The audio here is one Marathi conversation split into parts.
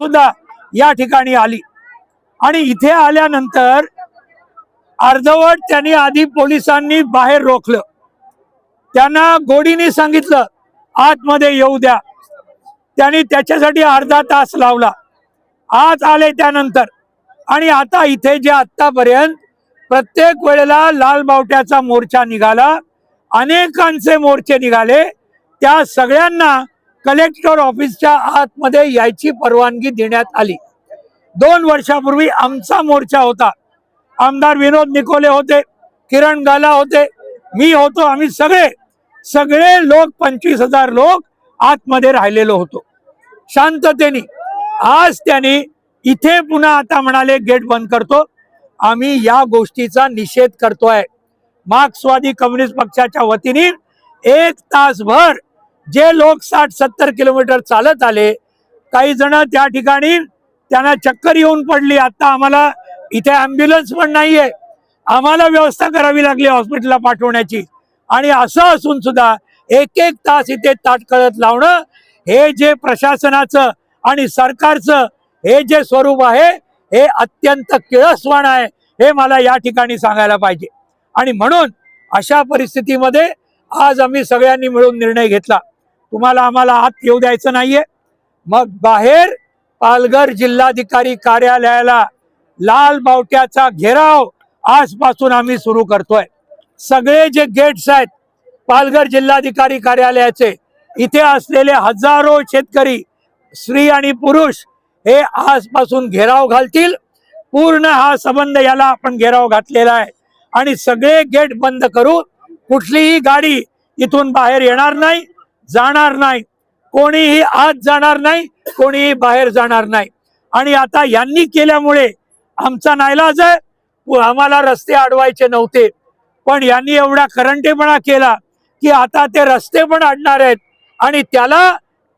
सुद्धा या ठिकाणी आली. आणि इथे आल्यानंतर अर्धवट त्यांनी आधी पोलिसांनी बाहेर रोखलं. त्यांना गोडीने सांगितलं आतमध्ये येऊ द्या. त्यांनी त्याच्यासाठी अर्धा तास लावला. आज आले त्यानंतर. आणि आता इथे जे आतापर्यंत प्रत्येक वेळेला लाल बावट्याचा मोर्चा निघाला अनेकांचे मोर्चे निघाले त्या सगळ्यांना कलेक्टर ऑफिसच्या आतमध्ये यायची परवानगी देण्यात आली. दोन वर्षापूर्वी आमचा मोर्चा होता. आमदार विनोद निकोले होते किरण गाला होते मी होतो आम्ही सगळे सगळे लोक पंचवीस हजार लोक आतमध्ये राहिलेलो होतो. शांततेने आज त्यांनी इथे पुन्हा आता म्हणाले गेट बंद करतो. आम्ही या गोष्टीचा निषेध करतोय. मार्क्सवादी कम्युनिस्ट पक्षाच्या वतीने एक तासभर जे लोक साठ सत्तर किलोमीटर चालत आले काही जण त्या ठिकाणी त्यांना चक्कर येऊन पडली. आता आम्हाला इथे ॲम्ब्युलन्स पण नाहीये. आम्हाला व्यवस्था करावी लागली हॉस्पिटलला पाठवण्याची. आणि असं असून सुद्धा एक एक तास इथे ताटकळत लावणं हे जे प्रशासनाचं आणि सरकारचं हे जे स्वरूप आहे हे अत्यंत किळसवाण आहे हे मला या ठिकाणी सांगायला पाहिजे. आणि म्हणून अशा परिस्थितीमध्ये आज आम्ही सगळ्यांनी मिळून निर्णय घेतला. तुम्हाला आम्हाला आत येऊ द्यायचं नाहीये. मग बाहेर पालघर जिल्हाधिकारी कार्यालयाला लाल बावट्याचा घेराव आजपासून आम्ही सुरू करतोय. सगळे जे गेट्स आहेत पालघर जिल्हाधिकारी कार्यालयाचे इथे असलेले हजारो शेतकरी स्त्री आणि पुरुष हे आजपासून घेराव घालतील. पूर्ण हा संबंध याला आपण घेराव घातलेला आहे. आणि सगळे गेट बंद करून कुठलीही गाडी इथून बाहेर येणार नाही. जाणार नाही. कोणीही आत जाणार नाही कोणीही बाहेर जाणार नाही. आणि आता यांनी केल्यामुळे आमचा नाईलाज आहे. आम्हाला रस्ते अडवायचे नव्हते. पण यांनी एवढा करंटेपणा केला की आता ते रस्ते पण अडणार आहेत. आणि त्याला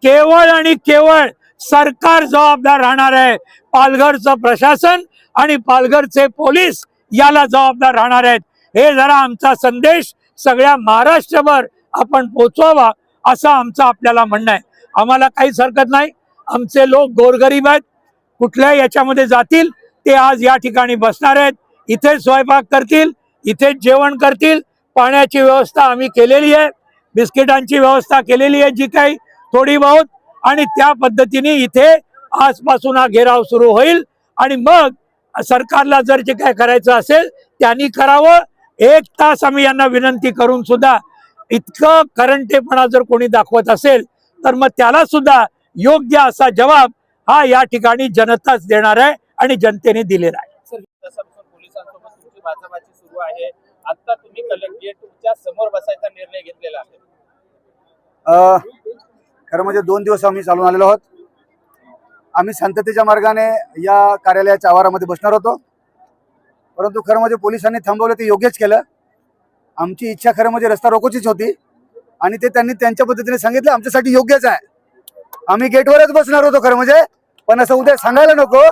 केवळ आणि केवळ सरकार जबाबदार राहणार आहे. पालघरचं प्रशासन आणि पालघरचे पोलीस याला जबाबदार राहणार आहेत. हे जरा आमचा संदेश सगळ्या महाराष्ट्रभर आपण पोचवावा. असं आमचं आपल्याला म्हणणं आहे. आम्हाला काहीच हरकत नाही. आमचे लोक गोरगरीब आहेत. कुठल्याही याच्यामध्ये जातील. ते आज या ठिकाणी बसणार आहेत. इथे स्वयंपाक करतील. इथेच जेवण करतील. पाण्याची व्यवस्था आम्ही केलेली आहे. बिस्किटांची व्यवस्था केलेली आहे जी काही थोडी बहुत. आणि त्या पद्धतीने इथे आजपासून हा घेराव सुरू होईल. आणि मग सरकारला जर जे काय करायचं असेल त्यांनी करावं. एक तास आम्ही यांना विनंती करून सुद्धा इतकं करंटेपणा जर कोणी दाखवत असेल तर मग त्याला सुद्धा योग्य असा जबाब हा या ठिकाणी जनताच देणार आहे आणि जनतेने दिलेला आहे. आहे. आता तुम्ही कलेक्टरेटच्या समोर बसायचा निर्णय घेतलेला आहे. अ, खरं म्हणजे दोन दिवस आम्ही चालून आलेलो आहोत. आम्ही शांततेच्या मार्गाने या कार्यालयाच्या आवारामध्ये बसणार होतो. परंतु खरं म्हणजे पोलिसांनी थांबवलं ते योग्यच केलं. आमची इच्छा खरं म्हणजे रस्ता रोकोचीच होती. आणि ते त्यांनी त्यांच्या पद्धतीने सांगितलं आमच्यासाठी योग्यच आहे. आम्ही गेटवरच बसणार होतो खरं म्हणजे. पण असं उद्या सांगायला नको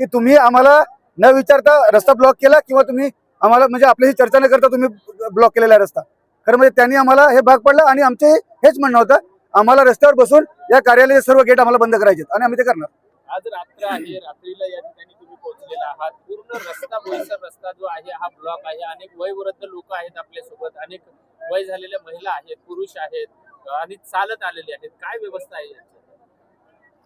की तुम्ही आम्हाला न विचारता रस्ता ब्लॉक केला किंवा तुम्ही आम्हाला म्हणजे आपल्याशी चर्चा न करता तुम्ही ब्लॉक केलेला आहे रस्ता. खरं म्हणजे त्यांनी आम्हाला हे भाग पडलं आणि आमचे हेच म्हणणं होतं आम्हाला रस्त्यावर बसून या कार्यालयाचे सर्व गेट आम्हाला बंद करायचे आणि आम्ही ते करणार. आज रात्र आहे रात्रीला या ठिकाणी पोहोचलेला आहात पूर्ण रस्ता बोईसर रस्ता जो आहे हा ब्लॉक आहे. अनेक वयवृद्ध लोक आहेत आपल्यासोबत अनेक वय झालेल्या महिला आहेत पुरुष आहेत आणि चालत आलेले आहेत. काय व्यवस्था आहे याची?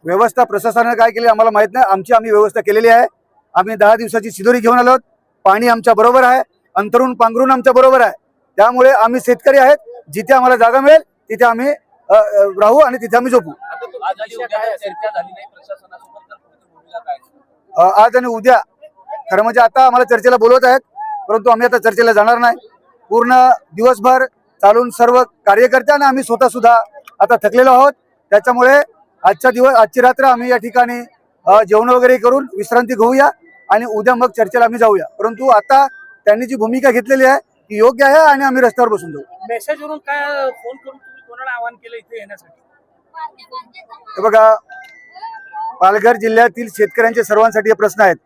व्यवस्था प्रशासनाने काय केली आम्हाला माहीत नाही. आमची आम्ही व्यवस्था केलेली आहे. आम्ही दहा दिवसाची शिदोरी घेऊन आलो आहोत. पाणी आमच्या बरोबर आहे. अंतरून पांघरून आमच्या बरोबर आहे. त्यामुळे आम्ही शेतकरी आहेत. जिथे आम्हाला जागा मिळेल तिथे आम्ही राहू आणि तिथे आम्ही झोपू. आज आणि उद्या. खरं म्हणजे आता आम्हाला चर्चेला बोलवत आहेत परंतु आम्ही आता चर्चेला जाणार नाही. पूर्ण दिवसभर चालून सर्व कार्यकर्ते आणि आम्ही स्वतः सुद्धा आता थकलेलो आहोत. त्याच्यामुळे आजचा दिवस आजची रात्र आम्ही या ठिकाणी जेवण वगैरे करून विश्रांती घेऊया आणि उद्या मग चर्चेला आम्ही जाऊया. परंतु आता त्यांनी जी भूमिका घेतलेली आहे ती योग्य आहे आणि आम्ही रस्त्यावर बसून जाऊ. मेसेजवरून काय फोन करून तुम्ही कोणाला आवाहन केलं इथे येण्यासाठी? हे बघा पालघर जिल्ह्यातील शेतकऱ्यांचे सर्वांसाठी हे प्रश्न आहेत.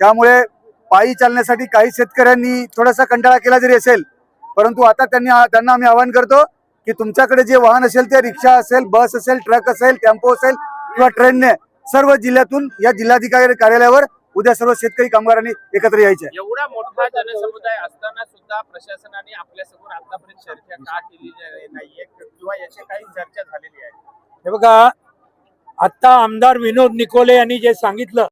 त्यामुळे पायी चालण्यासाठी काही शेतकऱ्यांनी थोडासा कंटाळा केला जरी असेल परंतु आता त्यांनी त्यांना आम्ही आवाहन करतो की तुमच्याकडे जे वाहन असेल ते रिक्षा असेल बस असेल ट्रक असेल टेम्पो असेल किंवा ट्रेनने सर्व जिल्ह्यातून या जिल्हाधिकारी कार्यालयावर उद्या सर्व शेतकरी कामगारांनी एकत्र यायचे. आहे. एवढा मोठा जनसमुदाय असताना सुद्धा प्रशासनाने आपल्यासमोर आतापर्यंत चर्चा का केलेली नाहीये किंवा याची काही चर्चा झालेली आहे? हे बघा आता आमदार विनोद निकोले यांनी जे सांगितलं